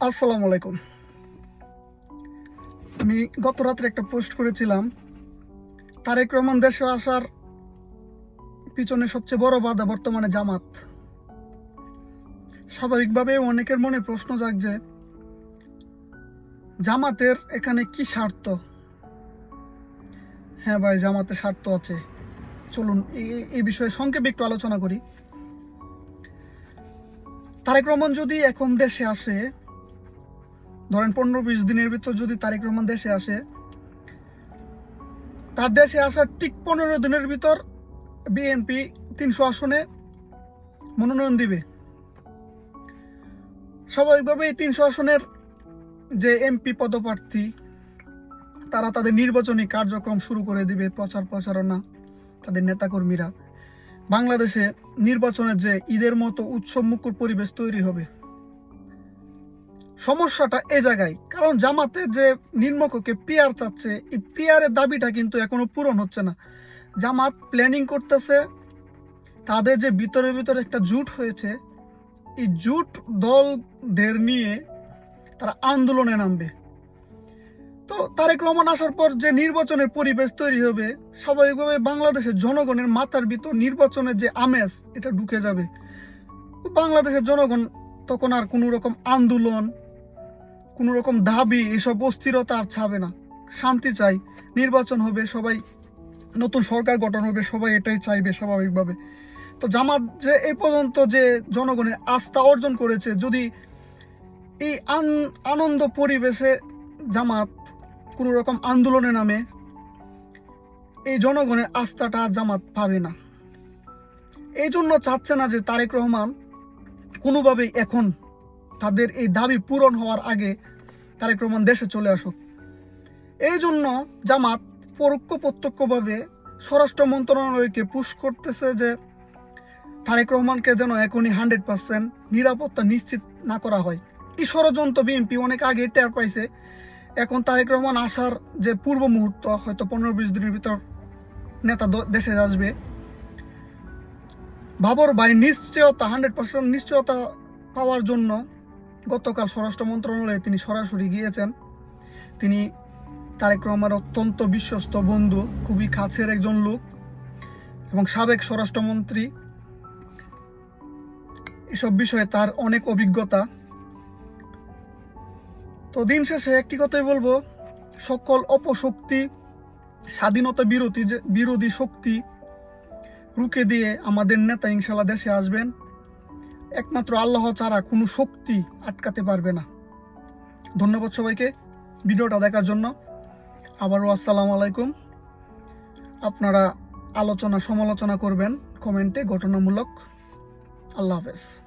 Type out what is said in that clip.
আসসালামু আলাইকুম। আমি গত রাত্রে একটা পোস্ট করেছিলাম। তারেক রহমান দেশে আসার পিছনে সবচেয়ে বড় বাধা বর্তমানে জামাত। স্বাভাবিকভাবে অনেকের মনে প্রশ্ন জাগছে, জামাতের এখানে কি স্বার্থ? হ্যাঁ ভাই, জামাতের স্বার্থ আছে। চলুন এই- এই বিষয়ে সংক্ষেপে একটু আলোচনা করি। তারেক রহমান যদি এখন দেশে আসে ধরেন পনেরো বিশ দিনের ভিতর যদি তারেক রহমান দেশে আসে, তার দেশে আসার ঠিক পনেরো দিনের ভিতর বিএনপি তিনশো আসনে মনোনয়ন দিবে। স্বাভাবিকভাবে এই তিনশো আসনের যে এমপি পদপ্রার্থী, তারা তাদের নির্বাচনী কার্যক্রম শুরু করে দিবে, প্রচার প্রচারণা তাদের নেতাকর্মীরা। বাংলাদেশে নির্বাচনের যে ঈদের মতো উৎসব মুখর পরিবেশ তৈরি হবে। সমস্যাটা এ জায়গায়। কারণ জামাতের যে নিম্নককে পিয়ার চাচ্ছে, এই পিয়ারের দাবিটা কিন্তু এখনও পূরণ হচ্ছে না। জামাত প্ল্যানিং করতেছে, তাদের যে ভিতরে ভিতরে একটা জুট হয়েছে, এই জুট দলদের নিয়ে তারা আন্দোলনে নামবে। তো তারেক রহমান আসার পর যে নির্বাচনের পরিবেশ তৈরি হবে, স্বাভাবিকভাবে বাংলাদেশের জনগণের মাথার ভিতর নির্বাচনের যে আমেজ, এটা ঢুকে যাবে। বাংলাদেশের জনগণ তখন আর কোনো রকম আন্দোলন কোনো রকম দাবি, এসব অস্থিরতা আর ছাবে না। শান্তি চাই। নির্বাচন হবে, সবাই নতুন সরকার গঠন হবে, সবাই এটাই চাইবে স্বাভাবিকভাবে। তো জামাত যে এই পর্যন্ত যে জনগণের আস্থা অর্জন করেছে, যদি এই আন- আনন্দ পরিবেশে জামাত কোনো রকম আন্দোলনে নামে এই জনগণের আস্থাটা জামাত পাবে না। এই জন্য চাচ্ছে না যে তারেক রহমান কোনোভাবেই এখন তাদের এই দাবি পূরণ হওয়ার আগে তারেক রহমান দেশে চলে আসুক। এই জন্য জামাত পরোক্ষ প্রত্যক্ষভাবে স্বরাষ্ট্র মন্ত্রণালয়কে পুশ করতেছে যে তারেক রহমানকে যেন এখনই হান্ড্রেড পার্সেন্ট নিরাপত্তা নিশ্চিত না করা হয়। এই ষড়যন্ত্র বিএনপি অনেক আগে টের পাইছে। এখন তারেক রহমান আসার যে পূর্ব মুহূর্ত, হয়তো পনেরো বিশ দিনের ভিতর নেতা দেশে আসবে। বাবর ভাই নিশ্চয়তা, হান্ড্রেড পার্সেন্ট নিশ্চয়তা পাওয়ার জন্য গতকাল স্বরাষ্ট্র মন্ত্রণালয়ে তিনি সরাসরি গিয়েছেন। তিনি তারেক রহমান অত্যন্ত বিশ্বস্ত বন্ধু, খুবই কাছের একজন লোক এবং সাবেক স্বরাষ্ট্রমন্ত্রী। এসব বিষয়ে তার অনেক অভিজ্ঞতা। তো দিন শেষে একটি কথাই বলব, সকল অপশক্তি, স্বাধীনতা বিরোধী বিরোধী শক্তি রুখে দিয়ে আমাদের নেতা ইনশাল্লাহ দেশে আসবেন। একমাত্র আল্লাহ ছাড়া কোনো শক্তি আটকাতে পারবে না। ধন্যবাদ সবাইকে ভিডিওটা দেখার জন্য। আবারও আসসালামু আলাইকুম। আপনারা আলোচনা সমালোচনা করবেন, কমেন্টে ঘটনামূলক আল্লাহ হাফেজ।